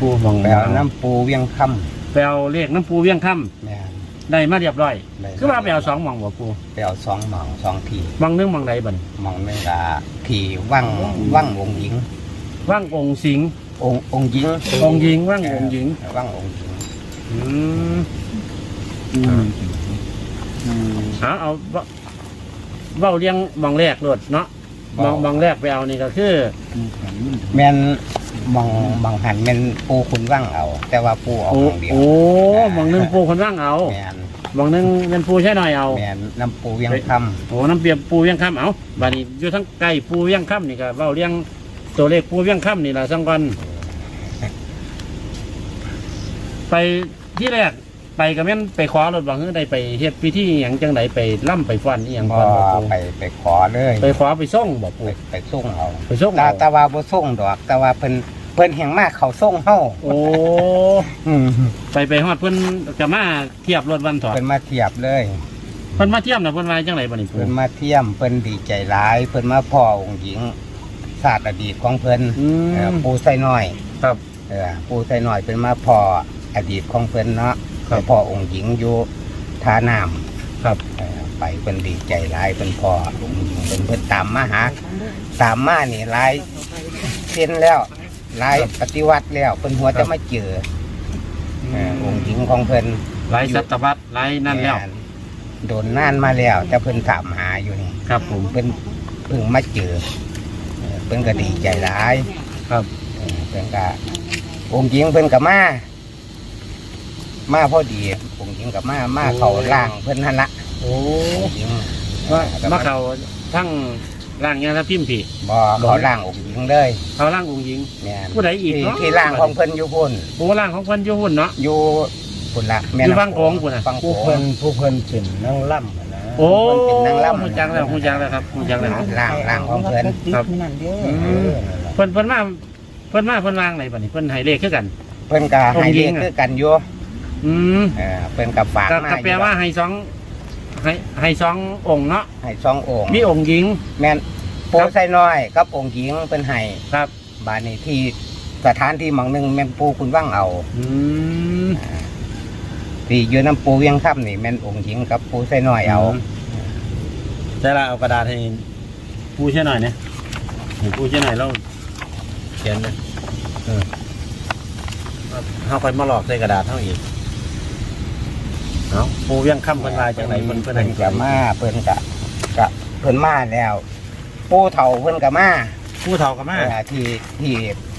ปูมองไปเอาน้ำปูเวียงค่ไปเอาเลขน้ำปูเวียงค่ำแม่นำได้มาเรียบร้อย ได้ คือว่าไปเอาสองหมองบ่ปูไปเอาสองหมองสองทีหมองหนึงหมองใดบัดนหมองหนึงก็ทีว่างว่างองค์หญิง ว่างองค์สิงห์องค์องค์หญิงองค์หญิงว่างองค์หญิงว่างองค์หญิงอืมเอาเอาเว้าเว้าเลี้ยงหมองแรกโลดเนาะหมองหมองแรกไปเอานี่ก็คือ แม่นห มองหมองหันแม่นปูคุณว่างเอา แต่ว่าปูเอาโอ้หมองเดียว โอ้หมองหนึงปูคนว่างเอาแม่นหมองหนึงเป็นปูใช่หน่อยเอา แม่นน้ำปูเวียงค่โอ้น้ำเปียกปูเวียงค่ำเอาบัดนี้อยู่ทั้งใกล้ปูเวียงค่ำนี่ก็เว้าเลี้ยงตัวเลขปูเวียงค่ำนี่ล่ะสังกันไปที่แรกไปก็แม่นไปขอรถบังเฮือได้ไปเฮ็ดพิธีอหยังจังไดไปล่ำไปฟันอีหยังำฟัก็นบ่ปูไปไปขอเลยไปขอไปส่งบ่ปูไปไปส่งเอาไปส่งแต่เอาแต่ว่าบ่ส่งดอก แต่ว่าเพิ่นเพิ่นแห่งมากเขาส่งเฮาโอ้อืมไปไปฮอดเพิ่นก็มาเทียบรถวันถอดเพิ่นมาเทียบเลยเพิ่นมาเทียบน่ะเพิ่นว่าจังไดบัดนี้ปูเพิ่นมาเทียมเพิ่นดีใจหลาย เพิ่นมาพ่อองค์หญิงศาสตร์อดีตของเพิ่นอืเอ่อมปูไส้น้อยครับเออปูไส้น้อยเป็นมาพ่ออดีตของเพิ่นเนาะครับไปพ่อองค์หญิงอยู่ท่าน้ำครับเออไปเพิ่นดีใจหลายเพิ่นพ่อองค์หญิงเพิ่นเพิ่นตามมาหาตามมานี่หลายเส้นแล้ว หลายปฏิวัติแล้วเพิ่นหัวจะมาเจอเออองค์หญิงของเพิ่นหลายศตวรรษหลายนั่นแล้ว ม่โดนนานมาแล้วแต่เพิ่นถามหาอยู่นี่ครับผม เพิ่นเพิ่งมาเจอเออเพิ่นก็ดีใจหลายครับ เออเพิ่นก็องค์หญิงเพิ่นก็มามาพอดีองค์หญิงก็มามาเขาล่างเพิ่นนั่นละโอ้องค์หญิงว่ามาเข้าทั้ง ร่างยาทับทิมพี่บ่เขาล่างองค์หญิงเลยเข้าร่างองค์หญิงแม่นผู้ใดอีกที่เนาะที่ล่างของเพิ่นอยู่พุ่นผู้ร่างของเพิ่นอยู่หุ่นเนาะ อยู่พุ่นละแม่อยู่น้ำฟังโขงพุ่นน่ะฟังโขผู้งเพิ่นผู้เพิ่นเป็นนั่งล่ำอะนะโอ้เพิ่นเป็นนางรำหูจังแล้วหูจังแล้วครับหูจังแล้ว ล่างล่างของเพิ่นครับ นั่นเด้ออืมเออนั่นล่ะเพิ่นเพิ่นมาเพิ่นมาเพิ่นวางไหนบัดนี้เพิ่นให้เลขคือกัน เพิ่นก็องค์ให้หญิเรียงกอะคือกันอยู่อืมเออเพิ่นก็ฝากก็มาก็แปลว่าให้สอง ให้ให้สององค์เนาะให้สององค์มีองค์หญิง แม่นปูใส่น้อยกับองค์หญิงเพิ่นให้ครับบานนี้ที่สถานที่หมองหนึ่งแม่นปูคุณว่างเอาอืมที่อยู่น้ำปูเวียงค่ำนี่แม่นองค์หญิงกับปูใส่น้อยเอาใช่ละเอากระดาษให้ผู้เช่นหน่อยเนี่ยให้ผู้เช่นหน่อยเราเขียนนะเออเอาค่อยมาหลอกใส่กระดาษเท่าอีก เอาปูเวียงค่ำเพิ่นลายจังไหนเพิ่นเพิ่นเพิ่นให้กะมาเพิ่นกะกะเพิ่นมาแล้วปูเฒ่าเพิ่นกะมาผู้เฒ่ากับมาเอ่อที่ที่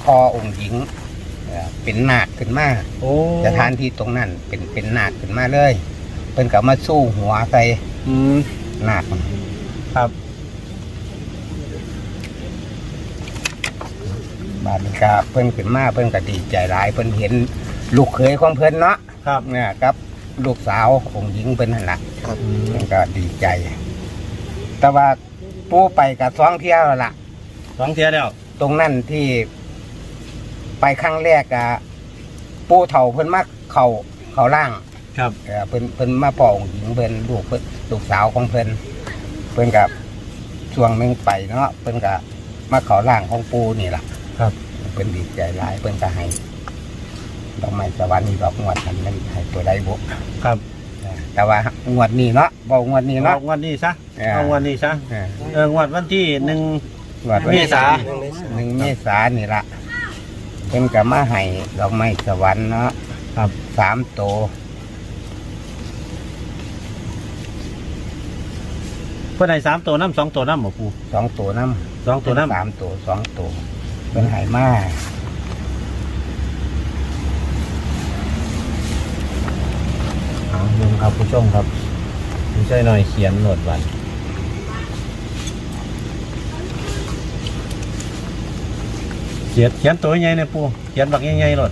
คอองค์หญิงเอ่อเป็นนาคขึ้นมาโอ้สถานที่ตรงนั้นเป็นเป็นนาคขึ้นมาเลย เพิ่นกะมาสู้หัวใส่อืมนาคครับบาดนี้กะเพิ่นขึ้นมาเพิ่นก็ดีใจหลายเพิ่นเห็นลูกเขยของเพิ่นเนาะ ครับ เนี่ยครับ ลูกสาวองค์หญิงเป็นนั่นแหละอืมมันก็ดีใจ แต่ว่าปูไปกับสองเที่ยวแล้วล่ะสองเทียแล้วตรงนั้นที่ ไปครั้งแรกอะปูเฒ่าเพิ่นมาเขาเขาล่าง ครับ เออเพิ่นเพิ่นมาปองหญิงเพิ่นลูกเพิ่นลูกสาวของเพิ่นเพิ่นกับช่วงหนึงไปเนาะเพิ่นกับมาเขาล่างของปูนี่ล่ะครับ เพิ่นดีใจหลายเพิ่นก็ให้ ดอกไม้สวรรค์นี่ดอกงวดนั้นมันให้ตัวใดบุครับแต่ว่างวดนี้เนาะบอกงวดนี้เอาเนาะ งวดนี้ซะเออ เอางวดนี้ซะเออเอองวดวันที่หนึ่ง งวดวันเมษา หนึ่งเมษานี่ละเป็นกับมาให้ดอกไม้สวรรค์เนาะครับ สามโตวเพื่อนให้สามตัวน้ำสองตัวน้ำหมอปูสองตัวน้สองำตัวน้ำสามตัวสองตัวเป็นให้มาเอาลุง ครับผู้ชมครับผู้ช่วยหน่อยเขียนโหนดวันเขียนเขียนตัวใหญ่เนี่ยปูเขียนบักใหญ่ๆโหนด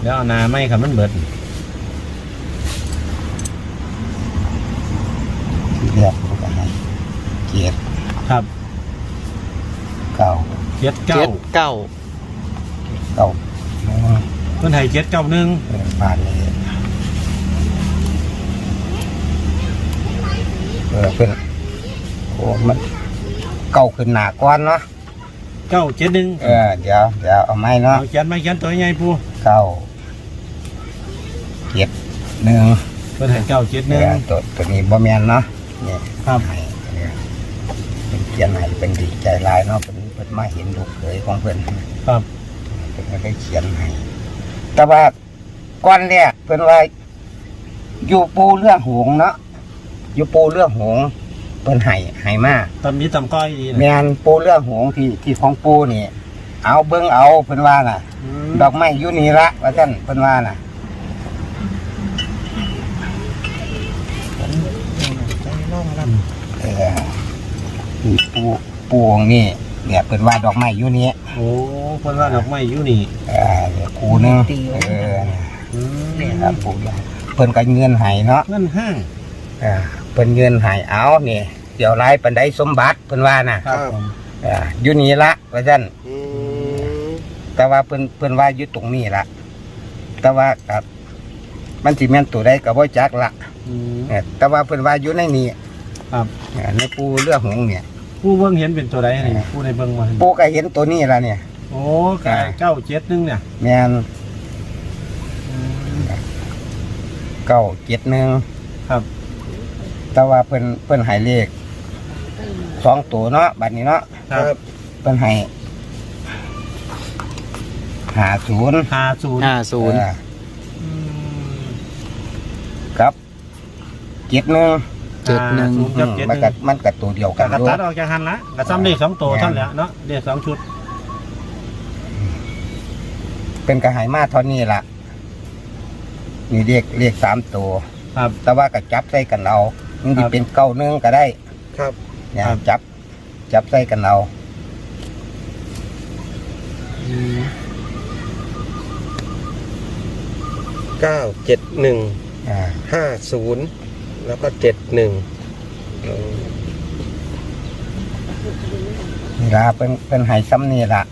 เดี๋ยวเอาหนาไม่ครับมันเบิดที่เรียกมันก็ให้เกียรติครับเก่าเขียนเก้าเจ็ดเก้าเก่าเพื่อนให้เขียนเก้าหนึ่ง เออผ่าน เลยเออเป็นโอ้มันเก่าขึ้นหนาก้อนเนาะเเก้าเจ็ดหนึ่งเออเดี๋ยวเดี๋ยวเอาไม้เนาะเอาเขียนมาเขียนตัวใหญ่ปูเก้าเจ็ดหนึ่งเพิ่นให้เก้าเจ็ดหเอนึ่งอตัวตัวนี้บ่แม่นเนาะนี่ครับให้เออเป็นเกียนให้เป็นดีใจหลายเนาะเป็นเพิ่นมาเห็นลูกเขยของเพิ่น ครับเพิ่นก็ได้เขียนให้แต่ว่าก้อนแรกเพิ่นว่าอยู่ปูเรื่องหงส์เนาะ อยู่ปูเรื่องหงส์เพิ่นให้ให้มาตำนี้ตำก้อยดีแมนะนปูเรื่องหงส์ที่ที่ของปูนี่ เอาเบิ้งเอาเพิ่นว่าน่ะมดอกไม้อยู่นี่ละว่าท่านเพิ่นว่าน่ะเออนี่ปูปูองค์นี่เนี่ยเพิ่นว่าดอกไม้อยู่นี่โอ้เพิ่นว่าดอกไม้อยู่นี่เออเนี่ยคูหนึงเอออืมนี่ครับปูใหญ่เพิ่นก็เงินให้เนาะเงินห้าง เออ เพิ่นเงินให้เอานี่เดี๋ยวไล่ปันไดสมบัติเพิ่นว่าน่ะครับผมเอออยู่นี่ละว่าท่านอืมแต่ว่าเพิ่นเพิ่นว่าอยู่ตรงนี้ละแต่ว่ากับมันสิแม่นตัวใดก็บ่จักละอืม เออแต่ว่าเพิ่นว่าอยู่ในนี้ครับ เออในปูเรื่องหงส์เนี่ย ผู้เบิ่งเห็นเป็นตัวใดนี่ผู้ในเบิ่งมาปูก็เห็นตัวนี้ละเนี่ย โอ้กายเก้าเจ็ดหนึ่งเนี่ยแม่นเก้าเจ็ดหนึ่งครับ แต่ว่าเพิ่นเพิ่นให้เลขสองตัวเนาะบัดนี้เนาะครับเพิ่นให้หาศูนย์ห้าศูนย์ห้าศูนย์เออกับเจ็ดหนึ่งเจ็ดหนึ่งศูนย์กับเจ็ดหมันนึ่ก็งมันก็ตัวเดียวกักานกระด้วตัยดออกจากหันละกระซ้ำเลขสองตัวแม่นเท่านนแหละเนาะเลขสองชุดเป็นกระหายมาเท่านี้ละนี่เรียกเรียกสามตัว ครับแต่ว่าก็จับใส่กันเอา มันครัจะบเป็นเก้าหนึ่งก็ได้ครับ เนี่ยครับจับ จับใส่กันเอาเก้าเจ็ดหนึ่งอ่าห้าศูนย์แล้วก็เจ็ดหนึ่งนี่ละเป็นเป็นใหายซ้ำนี่ละ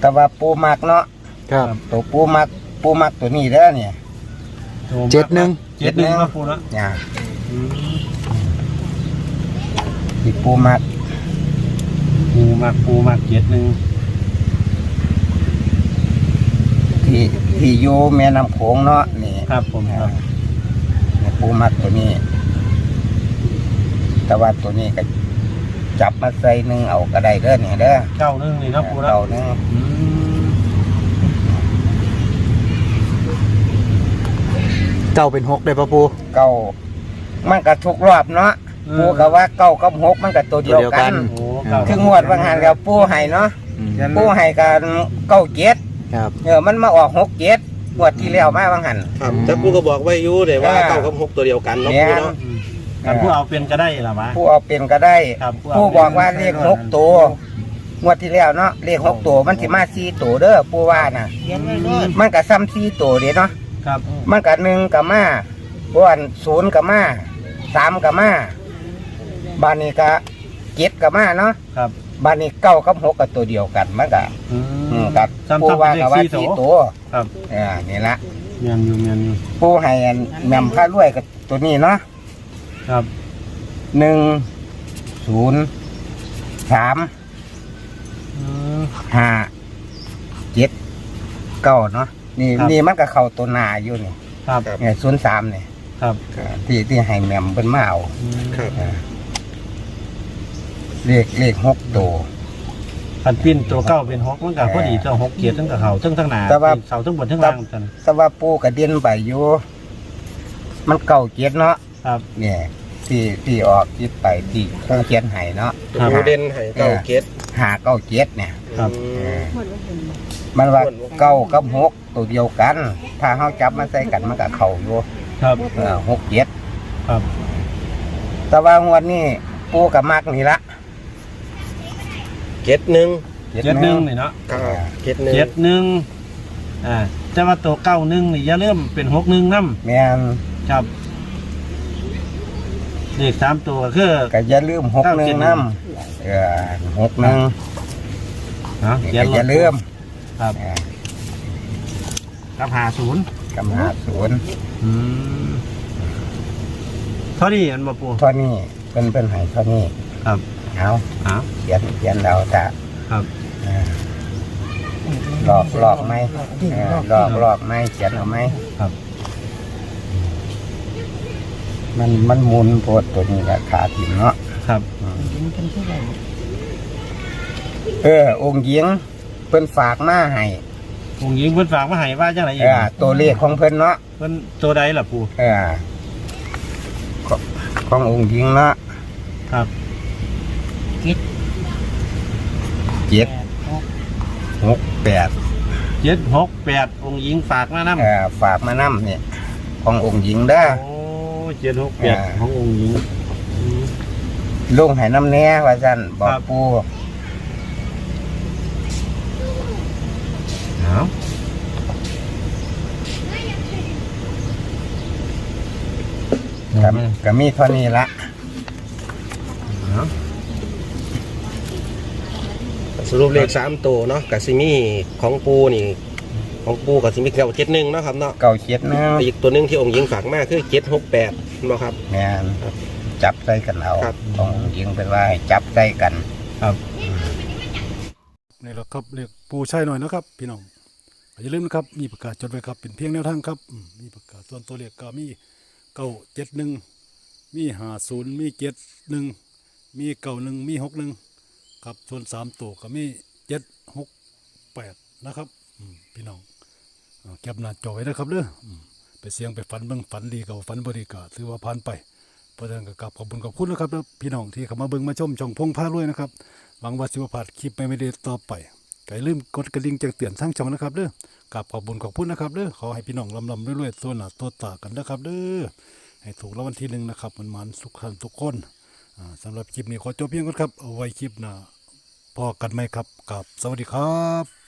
แต่ว่าปูมักเนาะครับตัวปูมักปูมักตัวนี้เด้อเนี่ย เจ็ดหนึ่ง เจ็ดหนึ่งมาปูละเนี่ย อืมที่ปูมักปูมากปูมากเจ็ดหนึ่งที่ที่อยู่แม่น้ำโขงเนาะนี่ครับผมครับเนี่ยปูมักตัวนี้ แต่ว่าตัวนี้ก็จับมาใส่หนึ่งเอาก็ได้เด้อเนี่ยเด้อเก้าหนึ่งนี่เนาะปูละเอาหนึ่งอืมเก้าเป็นหกได้ปะปูเก้า มันก็ทุกรอบเนาะปูก็ว่าเก้ากับหกมันก็ตัวเดียวกัน โอ้เก้าคืองวดว่างานแล้วปูให้เนาะอืมปูให้กันเก้าเจ็ดครับ เออมันมาออกหกเจ็ดงวดที่แล้วมาว่างหัน ครับแต่ปูก็บอกไว้อยู่เลยว่าอ่าเก้ากับหกตัวเดียวกันเนาะแม่ปูนเนาะ อืมกันผู้เอาเป็นก็ได้หรอวะผู้เอาเป็นก็ได้ ครับผู้บอกว่าเลขหกตัวงวดที่แล้วเนาะเลขหกตัวมันสิมาสี่ตัวเด้อปูว่าน่ะ มันก็ซ้ำสี่ตัวเด้เนาะครับ มันก็หนึ่งกับมา บ้านศูนย์กับมาสามกับมาบ้านนี้ก็เจ็ดกับมาเนาะครับบ้านนี้เก้ากับหกกับตัวเดียวกันมันก็อือืมม ครับซ้ำๆปูว่าเป็นเลขกับว่าสี่ตัวสี่ตัวครับเออนี่ละเมียนอยู่เมียนอยู่ปูให้อันแหม่มผ้ารวยกับตัวนี้เนาะครับหนึ่งศูนย์สามอืม ห้าเจ็ดเก้าเนาะนี่ครับ นี่มันก็เข้าตัวหนาอยู่นี่ครับ เนี่ยศูนย์สามเนี่ย ครับที่ที่ให้แหม่มเป็นมาเอาอืมครับเออเลขเลขหกตัวพันปิ้นตัวเก้าเป็นหกมันกับพอดีตัวหกเกียรติทั้งกับเขาทั้งทั้งหนาแต่ว่า เสาทั้งบนทั้งล่างกันแต่ว่าปูกระเด็นไปอยู่มันเก่าเกียรเนาะครับเนี่ยที่ที่ออกจิตไปที่คงเขียนให้เนาะครับปูเด่นให้เก้าเจ็ดหาเก้าเกียรเนี่ยครับอืมมันว่าเก้ากับหกตัวเดียวกัน ถ้าเขาจับมาใส่กันมันก็เข้าอยู่ ครับ เออหกเกียรครับ แต่ว่างวดนี้ปูกับมักนี่ละเจ็ดหนึ่งเจ็ดหนึ่งนี่เนาะเก้าเจ็ดหนึ่งเจ็ดหนึ่งอ่าแต่ว่าตัวเก้าหนึ่งนี่อย่าเริ่าลืมเป็นหกหนึ่งน้แม่นำครับเลขสามตัวก็คือ ก็อย่าลืมหกหนึ่งน้ำเออหกหนึ่งเนาะนี่เขียนก็อย่าลืมครับ เออกับหาศูนย์ กำหาศูนย์อืมเท่านี้อันมาปูเท่านี้เป็นเป็นใหายเท่านี้ครับเอาอ้าวเขียนเขียนเราแต่ครับหลอกหลอกไหมเออหลอกหลอกไหมเขียนเอาไหมครับ มันมันหมุนโพดตัวนี้ราคาถิ่นเนาะครับเออ องค์หญิงเพิ่นฝากมาให้ องค์หญิงเพิ่นฝากมาให้ว่าจังไดอีเอกอตัวเลขของเพิ่นเนาะเพิ่นตัวใดล่ะปูเออของขององค์หญิงเนาะครับเจ็ดหกแปดเจ็ดหกแปดองค์หญิงฝากมานํเออฝากมานํเนี่ยขององค์หญิงเด้อโอ้เจ็ดหกแปดอ่าขององค์หญิงอืมลุงให้น้ำแน่ว่าซั่นบอครักบปู เอาก็ก็มีเท่านี้ละเอาสรุปเลขสามตัวเนาะกับซิมี่ของปูนี่ ของปูกับซิมี่เก้าเจ็ดหนึ่งเนาะครับเนาะเก่าเจ็ดเนึงอีกตัวหนึ่งที่องค์หญิงฝากมาคือเจ็ดหกแปดเนาะครับ แม่นครับจับใส่กันเอาครับขององค์หญิงเป็นว่าให้จับใส่กันครับนี่แหละครับเรียกปูใช่หน่อยนะครับ พี่น้อง อย่าลืมนะครับ มีประกาศจดไว้ครับเป็นเพียงแนวทางครับมีประกาศส่วนตัวเลขก็มีเก้าเจ็ดหนึ่งมีห้าศูนย์มีเจ็ดหนึ่งมีเก้าหนึ่งมีหกหนึ่งครับส่วนสามตัวก็มีเจ็ดหกแปดนะครับพี่น้องเก็บหน้าจอไว้นะครับเด้อไปเสียงไปฝันเบิ่งฝันดีกับฝันบริกาถือว่าผ่านไปเพราะฉะนั้นก็กลับขอบคุณขอบคุณนะครับเด้อพี่น้องที่เข้ามาเบิ่งมาชมช่องพงพาด้วยนะครับหวังว่าสิบผ่านคลิปไม่ไม่ได้ต่อไป ก็อย่าลืมกดกระดิ่งแจ้งเตือนทั้งช่องนะครับเด้อกับขอบบุญขอบคุณนะครับเด้อขอให้พี่น้องลำลำรวยๆตัวหนาตัวตากันนะครับเด้อให้ถูกรางวัลที่หนึ่งนะครับมันมันสุขสันต์ทุกคนอ่าสำหรับคลิปนี้ขอจบเพียงก่อนครับเอาไว้คลิปหน้าพอกันไหมครับกับสวัสดีครับ